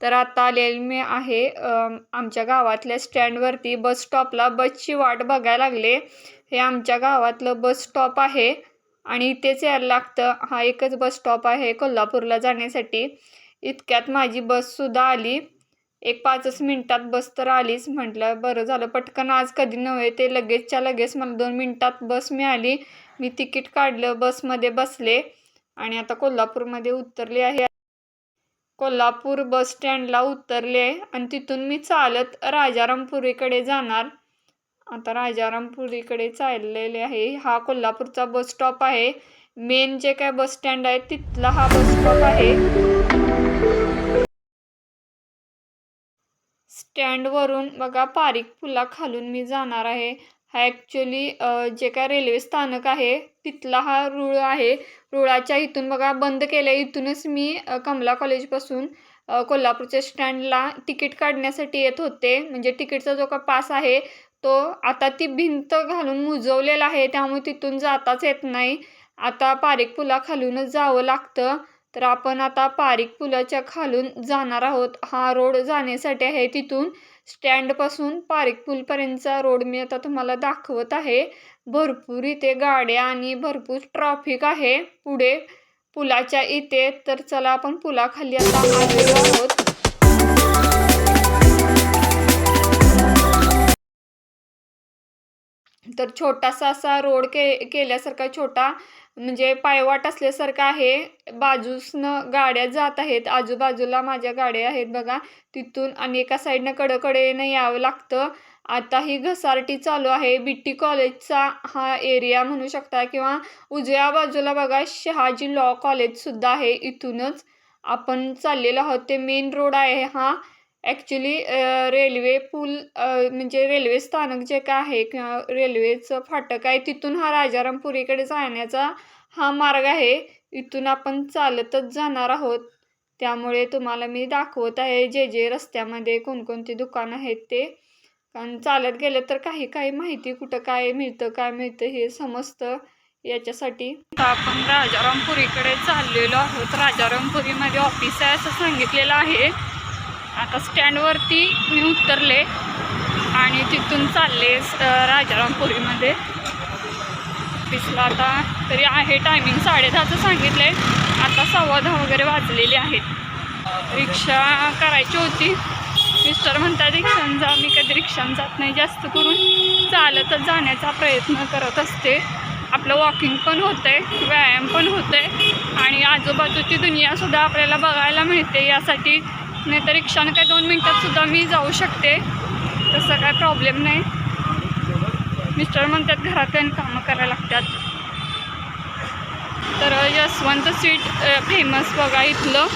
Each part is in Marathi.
तर आता आलेली मी आहे आमच्या गावातल्या स्टँडवरती बस स्टॉपला. बसची वाट बघायला लागले. हे आमच्या गावातलं बस स्टॉप आहे आणि इथेच यायला लागतं. हा एकच बस स्टॉप आहे कोल्हापूरला जाण्यासाठी. इतक्यात माझी बससुद्धा आली. एक पाचच मिनटात बस तर आलीच. म्हटलं बरं झालं पटकन आज कधी नव्हे ते लगेचच्या लगेच मला दोन मिनटात बस मिळाली. मी तिकीट काढलं बसमध्ये बसले आणि आता कोल्हापूरमध्ये उतरले आहे कोल्हापूर बस स्टँडला उतरले आणि तिथून मी चालत राजारामपुरीकडे जाणार. आता राजारामपुरीकडे चाललेले आहे. हा कोल्हापूरचा बस स्टॉप आहे. मेन जे काय बस स्टँड आहे तिथला हा बस स्टॉप आहे. स्टँडवरून बघा पारिक पुला खालून मी जाणार आहे. हा ॲक्च्युली जे काय रेल्वे स्थानक आहे तिथला हा रूळ आहे. रुळाच्या इथून बघा बंद केल्या. इथूनच मी कमला कॉलेजपासून कोल्हापूरच्या स्टँडला तिकीट काढण्यासाठी येत होते. म्हणजे तिकीटचा जो का पास आहे तो आता ती भिंत घालून मुजवलेला आहे. त्यामुळे तिथून जाताच येत नाही. आता पारिक पुला खालूनच जावं लागतं. तर आपण आता पारिक पुलाच्या खालून जाणार आहोत. हा रोड जाण्यासाठी आहे तिथून. स्टँडपासून पारिक पूलपर्यंतचा रोड मी आता तुम्हाला दाखवत आहे. भरपूर इथे गाड्या आणि भरपूर ट्रॉफिक आहे. पुढे पुलाच्या इथे तर चला आपण पुलाखाली आता आलेलो आहोत. तर छोटासा असा रोड के केल्यासारखा छोटा म्हणजे पायवाट असल्यासारखा आहे. बाजूसनं गाड्या जात आहेत. आजूबाजूला माझ्या गाड्या आहेत बघा. तिथून आणि एका साईडनं कडकडेनं यावं लागतं. आता ही घसारटी चालू आहे. बी टी कॉलेजचा हा एरिया म्हणू शकता किंवा उजव्या बाजूला बघा शहाजी लॉ कॉलेजसुद्धा आहे. इथूनच आपण चाललेलो आहोत. ते मेन रोड आहे हा. ॲक्च्युली रेल्वे पूल म्हणजे रेल्वे स्थानक जे काय आहे किंवा रेल्वेचं फाटक आहे तिथून हा राजारामपुरीकडे जाण्याचा हा मार्ग आहे. इथून आपण चालतच जाणार आहोत. त्यामुळे तुम्हाला मी दाखवत आहे जे जे रस्त्यामध्ये कोणकोणती दुकानं आहेत ते. कारण चालत गेलं तर काही काही माहिती कुठं काय मिळतं काय मिळतं हे समजतं याच्यासाठी. आपण राजारामपुरीकडे चाललेलो आहोत. राजारामपुरीमध्ये ऑफिस आहे असं सांगितलेलं आहे. आता स्टँडवरती मी उतरले आणि तिथून चालले राजारामपुरीमध्ये. ऑफिसला आता तरी आहे टायमिंग साडेदहाचं सांगितलं आहे आता सव्वा दहा वगैरे वाजलेले आहेत. रिक्षा करायची होती. मिस्टर म्हणतात रिक्षानं जा. मी कधी रिक्षानं जात नाही. जास्त करून चालतच जाण्याचा प्रयत्न करत असते. आपलं वॉकिंग पण होतं आहे व्यायाम पण होतं आहे आणि आजूबाजूची दुनियासुद्धा आपल्याला बघायला मिळते. यासाठी नाही तर रिक्षानं काय दोन मिनटात सुद्धा मी जाऊ शकते. तसं काय प्रॉब्लेम नाही. मिस्टर म्हणतात घरात येऊन कामं करायला लागतात. तर यशवंत स्वीट फेमस बघा इथलं.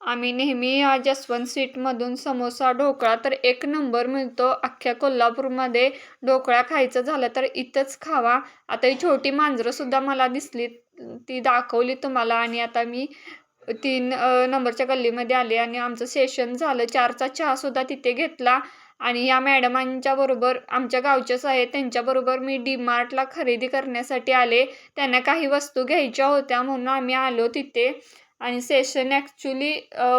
आम्ही नेहमी या जसवंत स्वीटमधून समोसा ढोकळा तर एक नंबर मिळतो अख्ख्या कोल्हापूरमध्ये. ढोकळा खायचं झालं तर इथंच खावा. आता ही छोटी मांजरंसुद्धा मला दिसली ती दाखवली तुम्हाला आणि आता मी तीन नंबरच्या गल्लीमध्ये आले आणि आमचं सेशन झालं. चारचा चहासुद्धा तिथे घेतला आणि या मॅडमांच्या बरोबर आमच्या गावच्याच आहेत त्यांच्याबरोबर मी डी मार्टला खरेदी करण्यासाठी आले. त्यांना काही वस्तू घ्यायच्या होत्या म्हणून आम्ही आलो तिथे आणि सेशन ॲक्च्युली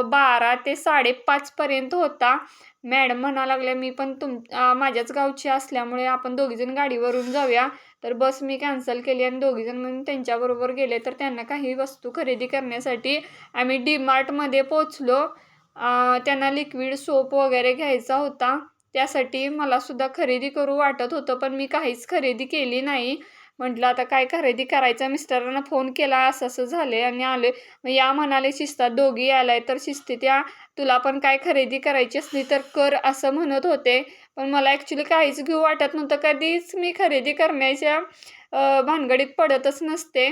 बारा ते साडेपाचपर्यंत होता. मॅडम म्हणा लागल्या मी पण तुम माझ्याच गावची असल्यामुळे आपण दोघीजण गाडीवरून जाऊया. तर बस मी कॅन्सल केली आणि दोघीजण म्हणून त्यांच्याबरोबर गेले. तर त्यांना काही वस्तू खरेदी करण्यासाठी आम्ही डी मार्टमध्ये पोचलो त्यांना लिक्विड सोप वगैरे घ्यायचा होता. त्यासाठी मलासुद्धा खरेदी करू वाटत होतं पण मी काहीच खरेदी केली नाही. म्हटलं आता काय खरेदी करायचं? मिस्टरांना फोन केला असं असं झाले आणि आले मग या म्हणाले शिस्तात दोघी आलाय. तर शिस्तीत या तुला पण काय खरेदी करायची असली तर कर असं म्हणत होते. पण मला ॲक्च्युली काहीच घेऊ वाटत नव्हतं. कधीच मी खरेदी करण्याच्या भानगडीत पडतच नसते.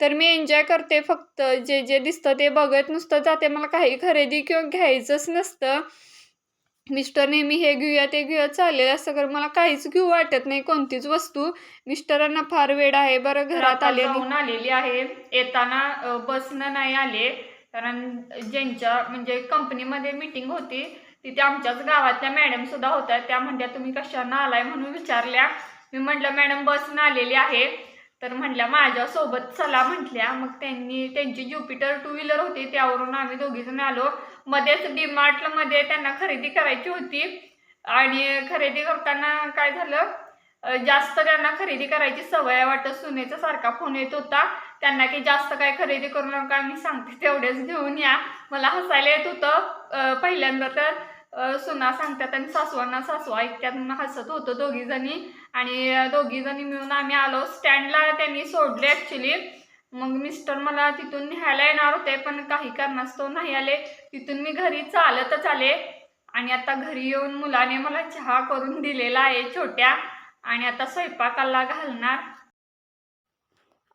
तर मी एन्जॉय करते फक्त जे जे दिसतं ते बघत नुसतं जाते. मला काही खरेदी किंवा घ्यायचंच नसतं. मिस्टर नेहमी हे घेऊया ते घेऊया चालेल असं कर. मला काहीच घेऊ वाटत नाही कोणतीच वस्तू. मिस्टरांना फार वेळ आहे. बरं घरात आले आलेली आहे. येताना बसनं नाही आले. कारण ज्यांच्या म्हणजे कंपनीमध्ये मीटिंग होती तिथे आमच्याच गावातल्या मॅडम सुद्धा होत्या. त्या म्हणल्या तुम्ही कशानं आलाय? म्हणून विचारल्या. मी म्हटलं मॅडम बसनं आलेली आहे. तर म्हटल्या माझ्यासोबत चला म्हटल्या. मग त्यांनी त्यांची ज्युपिटर टू व्हीलर होती त्यावरून आम्ही दोघीजण आलो. मध्येच डीमार्टमध्ये त्यांना खरेदी करायची होती. आणि खरेदी करताना काय झालं जास्त त्यांना खरेदी करायची सवय वाटत. सुनेचा सारखा फोन येत होता. त्यांना की जास्त काय खरेदी करू नका मी सांगते तेवढेच घेऊन या. मला हसायला येत होतं. पहिल्यांदा तर सुना सांगतात आणि सासवांना सासू ऐकतात म्हणून हसत होतो दोघी जणी. आणि दोघी जणी मिळून आम्ही आलो. स्टँडला त्यांनी सोडले ॲक्च्युली मग मिस्टर मला तिथून न्यायला येणार होते पण काही कारणास्तव नाही आले. तिथून मी घरी चालतच आले. आणि आता घरी येऊन मुलाने मला चहा करून दिलेला आहे छोट्या. आणि आता स्वयंपाकाला घालणार.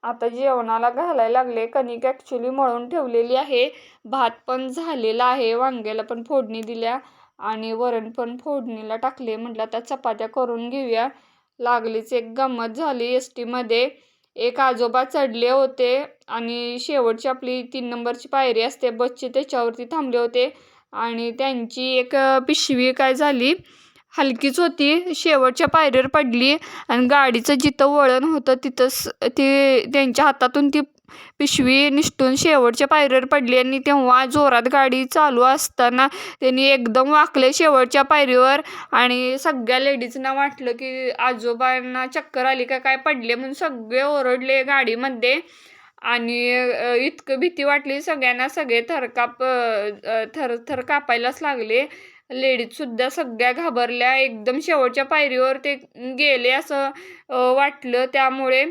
आता जेवणाला घालायला लागले. कणिक ॲक्च्युली मळून ठेवलेली आहे. भात पण झालेला आहे. वांग्याला पण फोडणी दिल्या. आणि वरण पण फोडणीला टाकले. म्हटलं आता चपात्या करून घेऊया. लागलीच एक गंमत झाली. एस टीमध्ये एक आजोबा चढले होते आणि शेवटची आपली तीन नंबरची पायरी असते बसची त्याच्यावरती थांबले होते. आणि त्यांची एक पिशवी काय झाली? हलकीच होती. शेवटच्या पायरीवर पडली आणि गाडीचं जिथं वळण होतं तिथंच ती त्यांच्या हातातून ती पिशवी निष्ठून शेवटच्या पायरीवर पडली आणि तेव्हा जोरात गाडी चालू असताना त्यांनी एकदम वाकले शेवटच्या पायरीवर. आणि सगळ्या लेडीजना वाटलं की आजोबांना चक्कर आली का काय पडले म्हणून सगळे ओरडले गाडीमध्ये. आणि इतकं भीती वाटली सगळ्यांना सगळे थरकाप थर थर कापायलाच लागले. लेडीजसुद्धा सगळ्या घाबरल्या. एकदम शेवटच्या पायरीवर ते गेले असं वाटलं त्यामुळे.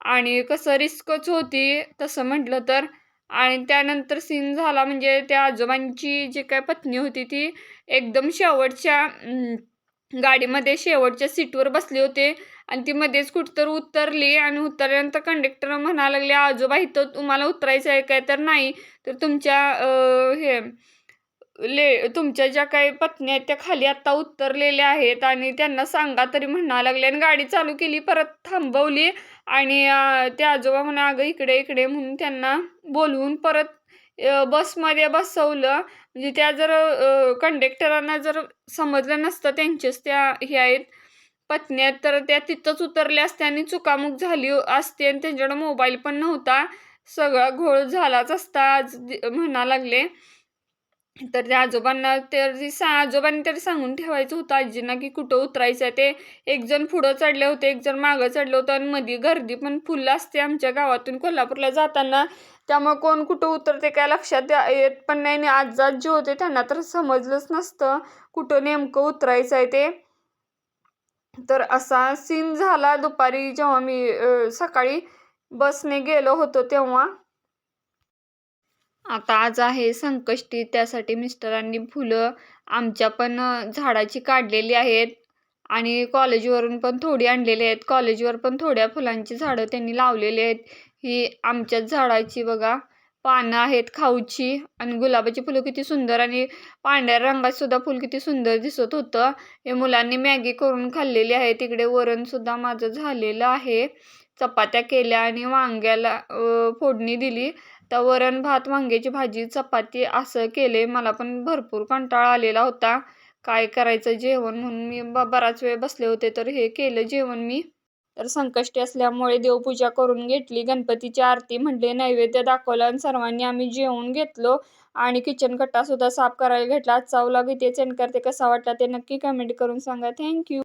आणि कसं रिस्कच होती तसं म्हटलं तर. आणि त्यानंतर सीन झाला म्हणजे त्या आजोबांची जी काय पत्नी होती ती एकदम शेवटच्या गाडीमध्ये शेवटच्या सीटवर बसले होते. आणि ती मध्येच कुठतर उतरली आणि उतरल्यानंतर कंडक्टर म्हणा लागले आजोबा इथं तुम्हाला उतरायचं आहे काय? तर नाही. तर तुमच्या हे ले तुमच्या ज्या काही पत्नी आहेत त्या खाली आत्ता उतरलेल्या आहेत आणि त्यांना सांगा तरी म्हणा लागले. आणि गाडी चालू केली परत थांबवली आणि ते आजोबा म्हणा अगं इकडे इकडे म्हणून त्यांना बोलवून परत बसमध्ये बसवलं. म्हणजे त्या जर कंडक्टरांना जर समजलं नसतं त्यांचेच त्या हे आहेत पत्न्या आहेत तर त्या तिथंच उतरल्या असत्या आणि चुकामुक झाली असते आणि त्यांच्याकडं मोबाईल पण नव्हता. सगळा घोळ झालाच असता आज दि- म्हणा लागले. तर त्या आजोबांना तरी सा आजोबांनी तरी सांगून ठेवायचं होतं आजींना की कुठं उतरायचं आहे ते एक जण पुढं चढले होते एक जण मागं चढलं होतं आणि मध्ये गर्दी पण फुल असते आमच्या गावातून कोल्हापूरला जाताना. त्यामुळे कोण कुठं उतरते काय लक्षात येत पण नाही आणि आजा जे होते त्यांना तर समजलंच नसतं कुठं नेमकं उतरायचं आहे ते. तर असा सीन झाला दुपारी जेव्हा मी सकाळी बसने गेलो होतो तेव्हा. आता आज आहे संकष्टी त्यासाठी मिस्टरांनी फुलं आमच्या पण झाडाची काढलेली आहेत. आणि कॉलेजवरून पण थोडी आणलेली आहेत. कॉलेजवर पण थोड्या फुलांची झाडं त्यांनी लावलेली आहेत. ही आमच्याच झाडाची बघा पानं आहेत खाऊची. आणि गुलाबाची फुलं किती सुंदर आणि पांढऱ्या रंगात सुद्धा फुल किती सुंदर दिसत होतं. हे मुलांनी मॅगी करून खाल्लेली आहे तिकडे वरणसुद्धा माझं झालेलं आहे. चपात्या केल्या आणि वांग्याला फोडणी दिली. तर वरण भात वांग्याची भाजी चपाती असं केले. मला पण भरपूर कंटाळा आलेला होता. काय करायचं जेवण म्हणून मी ब बराच वेळ बसले होते तर हे केलं जेवण मी. तर संकष्टी असल्यामुळे देवपूजा करून घेतली. गणपतीची आरती म्हणले नैवेद्य दाखवलं आणि सर्वांनी आम्ही जेवून घेतलो. आणि किचन कट्टा सुद्धा साफ करायला घेतला. आजचा व्लॉग इथेच एंड करते. कसा वाटला ते नक्की कमेंट करून सांगा. थँक्यू